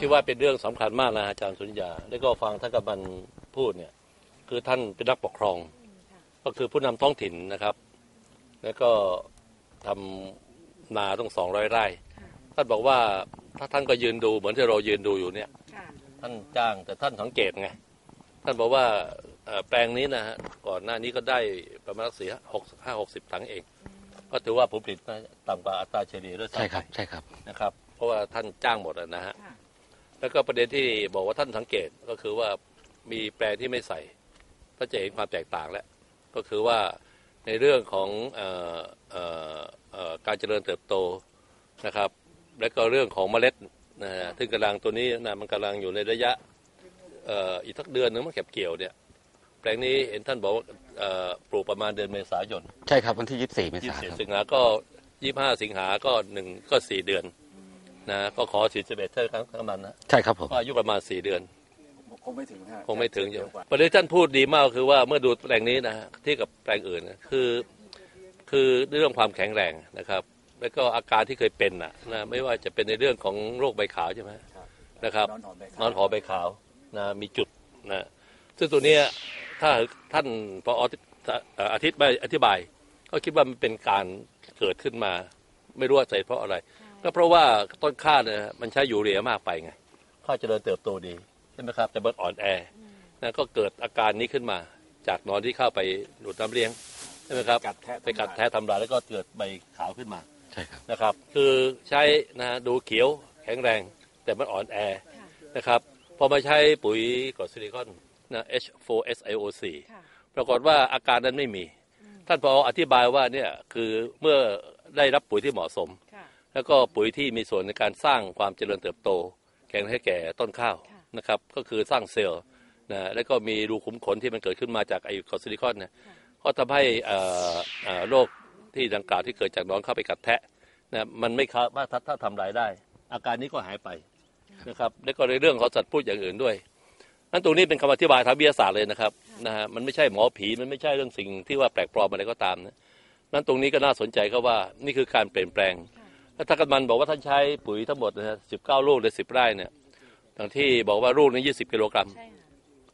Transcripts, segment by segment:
คิดว่าเป็นเรื่องสำคัญมากนะอาจารย์สุญญาแล้วก็ฟังท่านกำมันพูดเนี่ยคือท่านเป็นนักปกครอง ก็คือผู้นำท้องถิ่นนะครับ แล้วก็ทำนาต้องสองร้อยไร่ ท่านบอกว่าถ้าท่านก็ยืนดูเหมือนที่เรายืนดูอยู่เนี่ยค่ะท่านจ้างแต่ท่านสังเกตไงท่านบอกว่าเอ่อแปลงนี้นะฮะก่อนหน้านี้ก็ได้ประมาณสี่หกห้าหกสิบถังเอง ก็ถือว่าผลผลิตน่าจะต่ำกว่าอัตราเฉลี่ยด้วยซ้ำใช่ครับไปใช่ครับนะครับ เพราะว่าท่านจ้างหมดอะนะฮะค่ะ แล้วก็ประเด็นที่บอกว่าท่านสังเกตก็คือว่ามีแปลงที่ไม่ใส่ก็จะเห็นความแตกต่างแล้วก็คือว่าในเรื่องของเออเอ่อเอ่อการเจริญเติบโตนะครับ แล้วก็เรื่องของเมล็ดนะฮะซึ่งกำลังตัวนี้นะมันกำลังอยู่ในระยะเอ่ออีกทักเดือนนึงมันเก็บเกี่ยวเนี่ยแปลงนี้เห็นท่านบอกว่าเอ่อปลูกประมาณเดือนเมษายน ใช่ครับวันที่ยี่สิบสี่เมยี่ษาสิบครับสิงหาก็ยี่ห้าสิงหาก็หนึ่งก็สี่เดือน นะก็ขอสี่สิบเอ็ดเท่ากันทั้งมันนะใช่ครับผมก็อายุประมาณสี่เดือน คงไม่ถึงฮะคงไม่ถึงอยู่เร็วกว่าประเด็นท่านพูดดีมากก็คือว่าเมื่อดูแปลงนี้นะฮะที่กับแปลงอื่นนะคือ คือเรื่องความแข็งแรงนะครับ แล้วก็อาการที่เคยเป็นน่ะนะไม่ว่าจะเป็นในเรื่องของโรคใบขาวใช่ไหมนะครับนอนหอมไปนอนหอใบขาวนะมีจุดนะซึ่งตัวเนี้ยถ้าท่านพออาทิตย์ไม่อธิบาย ก็คิดว่ามันเป็นการเกิดขึ้นมา ไม่รู้ว่าใส่เพราะอะไร ก็เพราะว่าต้นข้าวเนี่ยมันใช้ยูเรียมากไปไงข้าวเจริญเติบโตดีใช่ไหมครับ แต่มันอ่อนแอนะก็เกิดอาการนี้ขึ้นมา จากนอนที่เข้าไปดูดน้ำเลี้ยงใช่ไหมครับกัดแทะไปกัดแท้ทำลายแล้วก็เกิดใบขาวขึ้นมาใช่ครับนะครับ คือใช้นะดูเขียวแข็งแรง แต่มันอ่อนแอนะครับพอมาใช้ปุ๋ยกรดซิลิคอนนะ H4SiO4 ค่ะปรากฏว่าอาการนั้นไม่มี ท่านพออธิบายว่าเนี่ยคือเมื่อได้รับปุ๋ยที่เหมาะสมค่ะ แล้วก็ปุ๋ยที่มีส่วนในการสร้างความเจริญเติบโตแข็งให้แก่ต้นข้าวค่ะนะครับ ก็คือสร้างเซลล์นะแล้วก็มีรูขุมขนที่มันเกิดขึ้นมาจากไอ้คอซิลิคอนเนี่ยก็ทำให้เอ่อเอ่อโรคที่ดังกล่าวที่เกิดจากหนอนเข้าไปกัดแทะนะมันไม่ค้าว่าถ้าถ้าทำลายได้ อาการนี้ก็หายไปนะครับแล้วก็ในเรื่องของสัตว์พูดอย่างอื่นด้วยนั่นตรงนี้เป็นคำอธิบายทางวิทยาศาสตร์เลยนะครับนะฮะมันไม่ใช่หมอผีมันไม่ใช่เรื่องสิ่งที่ว่าแปลกปลอมอะไรก็ตามนะนั่นตรงนี้ก็น่าสนใจก็ว่านี่คือการเปลี่ยนแปลง แล้วถ้ากำมันบอกว่าท่านใช้ปุ๋ยทั้งหมดนะฮะสิบเก้าลูกในสิบไร่เนี่ยทั้งที่บอกว่าลูกนี้ยี่สิบกิโลกรัมใช่ค่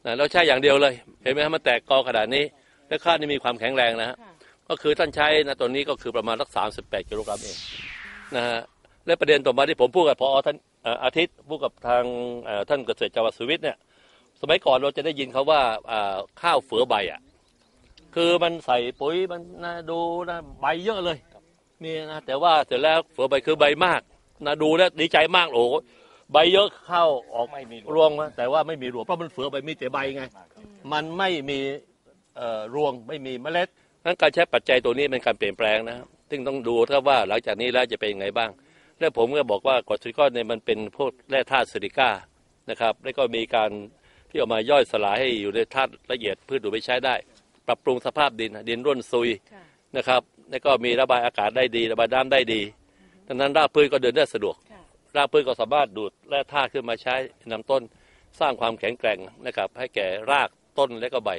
ะนะแล้วใช้อย่างเดียวเลย เห็นไหมฮะมันแตกกอขนาดนี้ และข้าวนี่มีความแข็งแรงนะฮะค่ะก็คือท่านใช้นะตัวนี้ก็คือประมาณสักสามสิบแปดกิโลกรัมเองนะฮะและประเด็นต่อมาที่ผมพูดกับพอท่านเอ่ออาทิตย์พูดกับทางเอ่อท่านเกษตรจังหวัดสุวิทย์เนี่ยสมัยก่อนเราจะได้ยินเขาว่าอ่าข้าวเฟือใบอะคือมันใส่ปุ๋ยมันนะดูนะใบเยอะเลย มีนะแต่ว่าเสร็จแล้วเฟือใบคือใบมากนะดูแล้วดีใจมากโอ้โหใบเยอะเข้าออกไม่มีรวงนะแต่ว่าไม่มีรวงเพราะมันเฟือใบมีแต่ใบไง มันไม่มีเอ่อรวงไม่มีเมล็ดนั้นการใช้ปัจจัยตัวนี้เป็นการเปลี่ยนแปลงนะซึ่งต้องดูครับว่าหลังจากนี้แล้วจะเป็นยังไงบ้าง และผมก็บอกว่ากรดซิลิคอนเนี่ยมันเป็นพวกแร่ธาตุซิลิก้านะครับ แล้วก็มีการที่เอามาย่อยสลายให้อยู่ในธาตุละเอียดพืชดูไปใช้ได้ ปรับปรุงสภาพดินดินร่วนซุยค่ะ นะครับ แล้วก็มีระบายอากาศได้ดี ระบายน้ำได้ดีดังนั้นรากพืชก็เดินได้สะดวกค่ะรากพืชก็สามารถดูดแร่ธาตุขึ้นมาใช้นำต้นสร้างความแข็งแกร่งนะครับ ให้แก่รากต้นและก็ใบ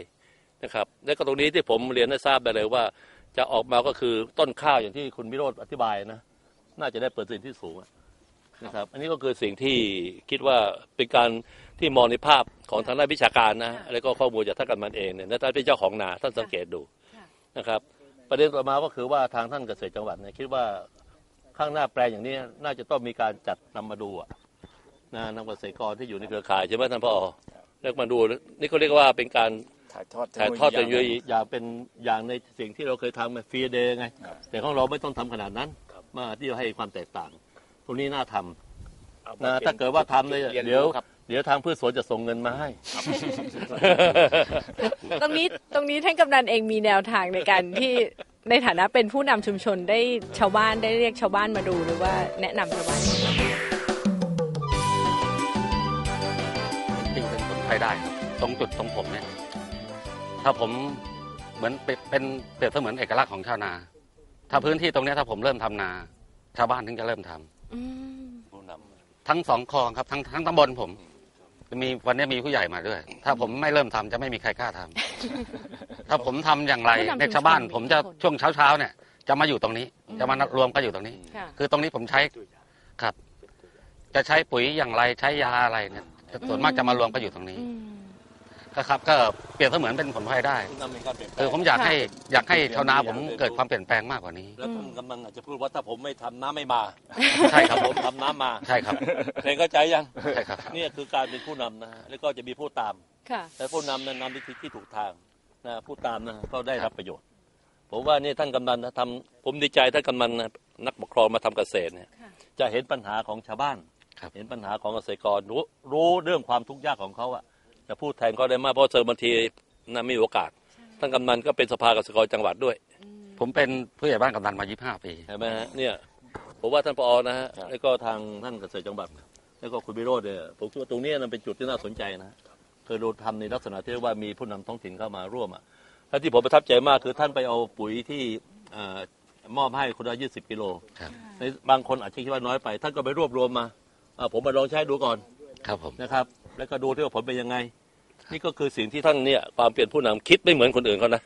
นะครับ และก็ตรงนี้ที่ผมเรียนให้ทราบได้เลยว่า จะออกมาก็คือต้นข้าวอย่างที่คุณวิโรธอธิบายนะน่าจะได้เปอร์เซ็นต์ที่สูงอะนะครับ อันนี้ก็คือสิ่งที่คิดว่าเป็นการที่มองในภาพของทางด้านวิชาการนะแล้วก็ข้อมูลจากท่านกันมันเองเนี่ยและท่านเป็นเจ้าของนาท่านสังเกตดูค่ะนะครับ ประเด็นต่อมาก็คือว่าทางท่านเกษตรจังหวัดเนี่ยคิดว่าข้างหน้าแปลงอย่างนี้น่าจะต้องมีการจัดนำมาดูอะนะนำเกษตรกรที่อยู่ในเครือข่ายใช่ไหมท่านพ่อแล้วมาดูนี่เขาเรียกว่าเป็นการถ่ายทอดถ่ายทอดเทคโนโลยีย่างอย่างเป็นอย่างในสิ่งที่เราเคยทำมาฟรีเดย์ไงครับแต่ของเราไม่ต้องทำขนาดนั้นมาที่จะให้ความแตกต่างตรงนี้น่าทำนะถ้าเกิดว่าทำเลยรีนเดี๋ยวรู้ครับเดี๋ยวทางพืชสวนจะส่งเงินมาให้ ตรงนี้ตรงนี้ท่านกำนันเองมีแนวทางในการที่ ในฐานะเป็นผู้นำชุมชนได้ชาวบ้านได้เรียกชาวบ้านมาดูหรือว่าแนะนำชาวบ้านจริงๆเป็นผลพลอยได้ครับตรงจุดตรงผมเนี่ย ถ้าผมเหมือนเป็นเป็นเปรียบเสมือนเอกลักษณ์ของชาวนา ถ้าพื้นที่ตรงเนี้ยถ้าผมเริ่มทำนา ชาวบ้านถึงจะเริ่มทำอืมผู้นทั้งสองคลองครับทั้งทั้งตำบลผมมีวันนี้มีผู้ใหญ่มาด้วย ถ้าผมไม่เริ่มทำจะไม่มีใครกล้าทำ ถ้าผมทำอย่างไรในยชาวบ้าน ผมจะช่วงเช้าเช้าๆเนี่ย จะมาอยู่ตรงนี้จะมารวมกันอยู่ตรงนี้ ค่ะ คือตรงนี้ผมใช้ครับจจะใช้ปุ๋ยอย่างไรใช้ยาอะไรเนี่ยส่วนมากจะมารวมกันอยู่ตรงนี้อืม ก็ครับ ก็เปรียบเสมือนเป็นผลพลอยได้นำในการเปลี่ยนแปลคืงอผมอยากค่ะ ให้อยากให้ชาวนาผมเกิดความเปลี่ยนแปลงมากกว่านี้ แล้วท่านกำลังอาจจะพูดว่าถ้าผมไม่ทำน้ำไม่มาใช่ครับผมทำน้ำมาใช่ครับเพลงเข้าใจยังใช่ครับ เนี่ยคือการเป็นผู้นำนะฮะแล้วก็จะมีผู้ตาม ค่ะ แต่ผู้นำนั้นนำในทิศที่ถูกทาง นะผู้ตามนะก็ได้รับประโยชน์ ผมว่านี่ท่านกำนันนะทำผมดีใจท่านกำนันนะนักปกครองมาทำเกษตรเนี่ยค่ะจะเห็นปัญหาของชาวบ้านครับเห็นปัญหาของเกษตรกรรู้รู้เรื่องความทุกข์ยากของเขาอะจะพูดแทนก็ได้มากเพราะเจอบางทีนะไม่มีโอกาสท่านกำนันก็เป็นสภาเกษตรกรจังหวัดด้วย ผมเป็นผู้ใหญ่บ้านกำนันมา 25 ปีใช่ไหมฮะเนี่ยผมว่าท่านปอนะฮะแล้วก็ทางท่านเกษตรจังหวัดแล้วก็คุณวิโรจน์เนี่ยผมคิดว่าตรงเนี้ยมันเป็นจุดที่น่าสนใจนะเคยเราทำในลักษณะที่เรียกว่ามีผู้นำท้องถิ่นเข้ามาร่วมอะและที่ผมประทับใจมากคือท่านไปเอาปุ๋ยที่เอ่อมอบให้คนละยี่สิบกิโลครับในบางคนอาจจะคิดว่าน้อยไป ท่านก็ไปรวบรวมมาอ่าผมมาลองใช้ดูก่อนครับผมนะครับ แล้วก็ดูที่ว่าผลเป็นยังไง นี่ก็คือสิ่งที่ท่านเนี่ยความเปลี่ยนผู้นำคิดไม่เหมือนคนอื่นเขานะ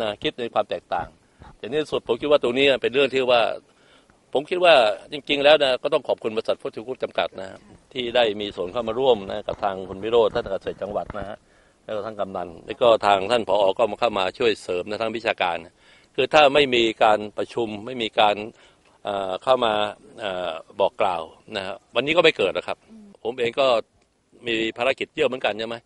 นะคิดในความแตกต่าง แต่นี่สุดผมคิดว่าตรงนี้เป็นเรื่องที่ว่า ผมคิดว่าจริง ๆ แล้วนะก็ต้องขอบคุณบริษัทพุทธิคุปจำกัดนะ ที่ได้มีส่วนเข้ามาร่วมนะกับทางคุณวิโรธท่านเกษตรจังหวัดนะฮะแล้วก็ท่านกำนันแล้วก็ทางท่านผอก็มาเข้ามาช่วยเสริมในทางวิชาการ คือถ้าไม่มีการประชุมไม่มีการเอ่อเข้ามาอ่อบอกกล่าวนะฮะวันนี้ก็ไม่เกิดนะครับ ผมเองก็มีภารกิจเยอะเหมือนกันใช่ไหม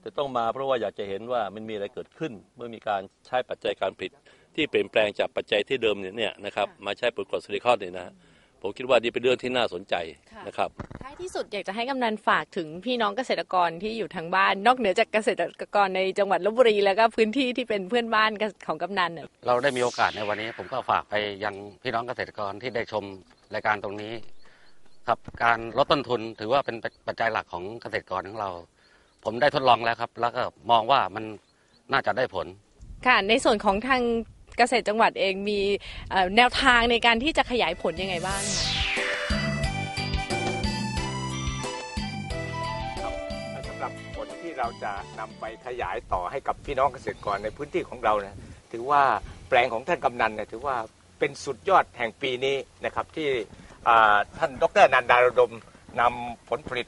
แต่ต้องมาเพราะว่าอยากจะเห็นว่ามันมีอะไรเกิดขึ้น เมื่อมีการใช้ปัจจัยการผลิตที่เปลี่ยนแปลงจากปัจจัยที่เดิมเนี่ยนะครับมาใช้ปุ๋ยกรดซิลิคอนเนี่ยนะฮะ ผมคิดว่านี่เป็นเรื่องที่น่าสนใจค่ะนะครับท้ายที่สุดอยากจะให้กำนันฝากถึงพี่น้องเกษตรกรที่อยู่ทางบ้าน นอกเหนือจากเกษตรกรในจังหวัดลบบุรีแล้วก็พื้นที่ที่เป็นเพื่อนบ้านของกำนันน่ะเราได้มีโอกาสในวันนี้ ผมก็ฝากไปยังพี่น้องเกษตรกรที่ได้ชมรายการตรงนี้ ครับการลดต้นทุนถือว่าเป็นปัจจัยหลักของเกษตรกรของเรา ผมได้ทดลองแล้วครับ แล้วก็มองว่ามันน่าจะได้ผลค่ะในส่วนของทาง เกษตรจังหวัดเองมีแนวทางในการที่จะขยายผลยังไงบ้างคะสำหรับผลที่เราจะนำไปขยายต่อให้กับพี่น้องเกษตรกรในพื้นที่ของเรานะถือว่าแปลงของท่านกำนันเนี่ยถือว่าเป็นสุดยอดแห่งปีนี้นะครับที่อ่าท่านดรนันดารดมนำผลผลิต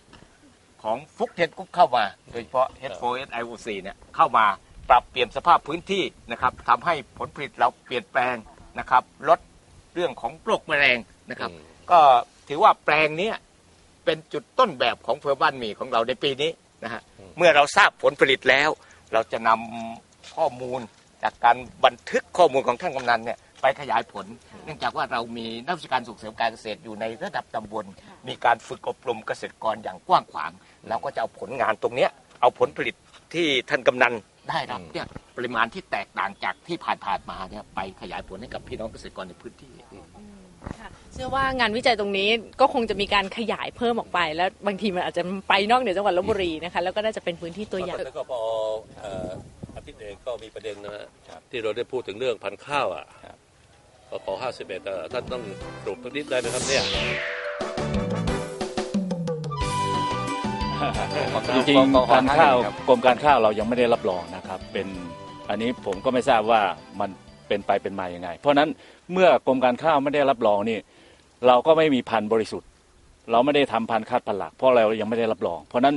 ของฟุกเทนกุ๊กเข้ามา โดยเฉพาะ H4S IOC เนี่ยเข้ามา ปรับเปลี่ยนสภาพพื้นที่นะครับทำให้ผลผลิตเราเปลี่ยนแปลงนะครับ ลดเรื่องของโรคแมลงนะครับ อืม ก็ถือว่าแปลงเนี้ยเป็นจุดต้นแบบของอำเภอบ้านหมี่ของเราในปีนี้นะฮะเมื่อเราทราบผลผลิตแล้ว เราจะนำข้อมูลจากการบันทึกข้อมูลของท่านกำนันเนี่ยไปขยายผล เนื่องจากว่าเรามีนักวิชาการส่งเสริมการเกษตรอยู่ในระดับตำบล มีการฝึกอบรมเกษตรกรอย่างกว้างขวางเราก็จะเอาผลงานตรงเนี้ยเอาผลผลิตที่ท่านกำนัน ได้รับเนี่ยปริมาณที่แตกต่างจากที่ผ่านๆมาเนี่ยไปขยายผลให้กับพี่น้องเกษตรกรในพื้นที่ค่ะเชื่อว่างานวิจัยตรงนี้ก็คงจะมีการขยายเพิ่มออกไป แล้วบางทีมันอาจจะไปนอกเหนือจังหวัดลบบุรีนะคะแล้วก็น่าจะเป็นพื้นที่ตัวอย่างแล้วก็พอเอ่ออาทิตย์เองก็มีประเด็นนะฮะที่เราได้พูดถึงเรื่องพันธุ์ข้าวอะก็ขอห้าสิบเอ็ดท่านต้องปลูกสักนิดได้ไหมครับเนี่ย จริงๆการข้าวกรมการข้าวเรายังไม่ได้รับรองนะครับ เป็นอันนี้ผมก็ไม่ทราบว่ามันเป็นไปเป็นมาอย่างไง เพราะฉะนั้นเมื่อกรมการข้าวไม่ได้รับรองนี่ เราก็ไม่มีพันธุ์บริสุทธิ์ เราไม่ได้ทำพันธุ์คัดพันธุ์หลัก เพราะเรายังไม่ได้รับรอง เพราะฉะนั้น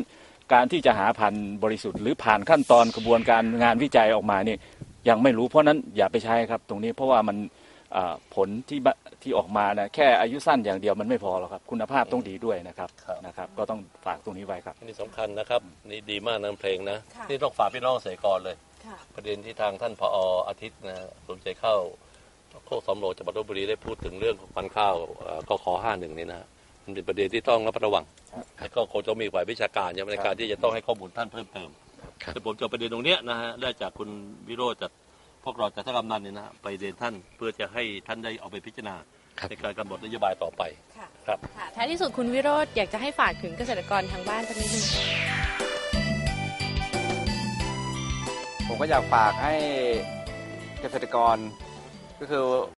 การที่จะหาพันธุ์บริสุทธิ์หรือผ่านขั้นตอนกระบวนการงานวิจัยออกมานี่ยังไม่รู้เพราะฉะนั้นอย่าไปใช้ครับ ตรงนี้เพราะว่ามันอ่า ผลที่บะที่ออกมานะแค่อายุสั้นอย่างเดียวมันไม่พอหรอกครับ คุณภาพต้องดีด้วยนะครับนะครับ ก็ต้องฝากตรงนี้ไว้ครับนี่สำคัญนะครับนี่ดีมากนะเพลงนะค่ะนี่ต้องฝากพี่น้องเกษตรกรเลยค่ะประเด็นที่ทางท่านพออาทิตย์นะสนใจเข้าโคกสำโรงจังหวัดลบบุรีได้พูดถึงเรื่องของพันธุ์ข้าวเอ่อก็ขอห้าหนึ่งนี่นะมันเป็นประเด็นที่ต้องระมัดระวังแล้วก็คงจะมีฝ่ายวิชาการในการที่จะต้องให้ข้อมูลท่านเพิ่มเติมครับแต่ผมจะเอาประเด็นตรงเนี้ยนะฮะได้จากคุณวิโรจน์จากพ วกเราจากท่านกำนันเนี่ยนะฮะไปเรียนท่านเพื่อจะให้ท่านได้เอาไปพิจารณาครับในการกำหนดนโยบายต่อไปค่ะครับค่ะท้ายที่สุดคุณวิโรธอยากจะให้ฝากถึงเกษตรกรทางบ้านสักนิดนึงผมก็อยากฝากให้เกษตรกรก็คือ